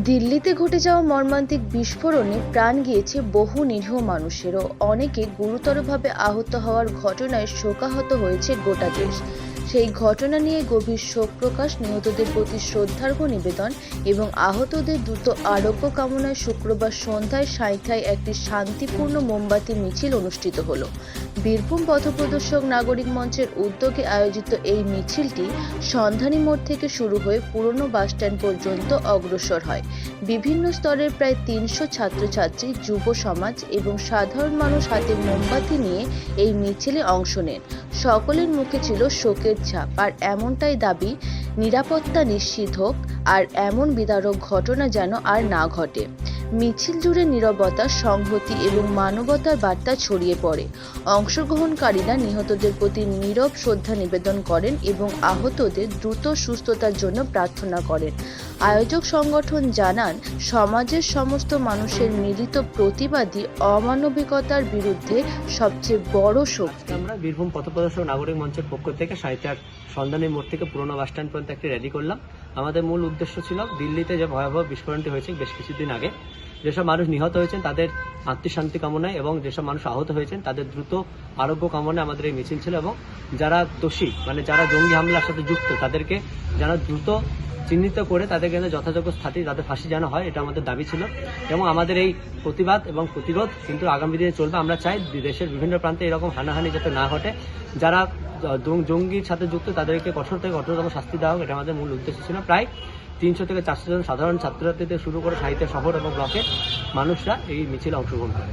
দিল্লিতে ঘটে যাওয়া মর্মান্তিক বিস্ফোরণে প্রাণ গিয়েছে বহু নিরীহ মানুষেরও। অনেকে গুরুতরভাবে আহত হওয়ার ঘটনায় শোকাহত হয়েছে গোটা দেশ। সেই ঘটনা নিয়ে গভীর শোক প্রকাশ, নিহতদের প্রতি শ্রদ্ধার্ঘ নিবেদন এবং আহতদের দ্রুত আরোগ্য কামনায় শুক্রবার সন্ধ্যায় সাঁইথায় একটি শান্তিপূর্ণ মোমবাতি মিছিল অনুষ্ঠিত হলো। বীরভূম পথপ্রদর্শক নাগরিক মঞ্চের উদ্যোগে আয়োজিত এই মিছিলটি সন্ধানী মোড় থেকে শুরু হয়ে পুরনো বাসস্ট্যান্ড পর্যন্ত অগ্রসর হয়। বিভিন্ন স্তরের প্রায় তিনশো ছাত্রছাত্রী, যুব সমাজ এবং সাধারণ মানুষ হাতে মোমবাতি নিয়ে এই মিছিলে অংশ নেন। সকলের মুখে ছিল শোকের ছাপ আর এমনটাই দাবি নিরাপত্তা নিশ্চিত হোক আর এমন বিদারক ঘটনা যেন আর না ঘটে। মিছিল জুড়ে নিরবতা, সংহতি এবং মানবতার বার্তা ছড়িয়ে পড়ে। অংশগ্রহণকারীরা নিহতদের প্রতি নীরব শ্রদ্ধা নিবেদন করেন এবং আহতদের দ্রুত সুস্থতার জন্য প্রার্থনা করেন। আয়োজক সংগঠন জানান, সমাজের সমস্ত মানুষের মিলিত প্রতিবাদী অমানবিকতার বিরুদ্ধে সবচেয়ে বড় শক্তি। আমরা বীরভূম পথপ্রদর্শক নাগরিক মঞ্চের পক্ষ থেকে সাহিত্যার সন্ধানী মোড় থেকে পুরনো বাস স্ট্যান্ড পর্যন্ত একটি র্যালি করলাম। আমাদের মূল উদ্দেশ্য ছিল, দিল্লিতে যে ভয়াবহ বিস্ফোরণটি হয়েছে বেশ কিছুদিন আগে, যেসব মানুষ নিহত হয়েছেন তাদের আত্মশান্তি কামনায় এবং যেসব মানুষ আহত হয়েছেন তাদের দ্রুত আরোগ্য কামনায় আমাদের এই মিছিল ছিল এবং যারা দোষী মানে যারা জঙ্গি হামলার সাথে যুক্ত, তাদেরকে যারা দ্রুত চিহ্নিত করে তাদেরকে যেন যথাযোগ্য স্থানে তাদের ফাঁসি জানা হয়, এটা আমাদের দাবি ছিল। এবং আমাদের এই প্রতিবাদ এবং প্রতিরোধ কিন্তু আগামী দিনে চলবে। আমরা চাই দেশের বিভিন্ন প্রান্তে এরকম হানাহানি যাতে না ঘটে। যারা জঙ্গির সাথে যুক্ত, তাদেরকে কঠোর থেকে কঠোরতম শাস্তি দেওয়া হোক, এটা আমাদের মূল উদ্দেশ্য ছিল। প্রায় তিনশো থেকে চারশো জন সাধারণ ছাত্রছাত্রী থেকে শুরু করে সাহিত্য শহর এবং ব্লকে মানুষরা এই মিছিলে অংশগ্রহণ করে।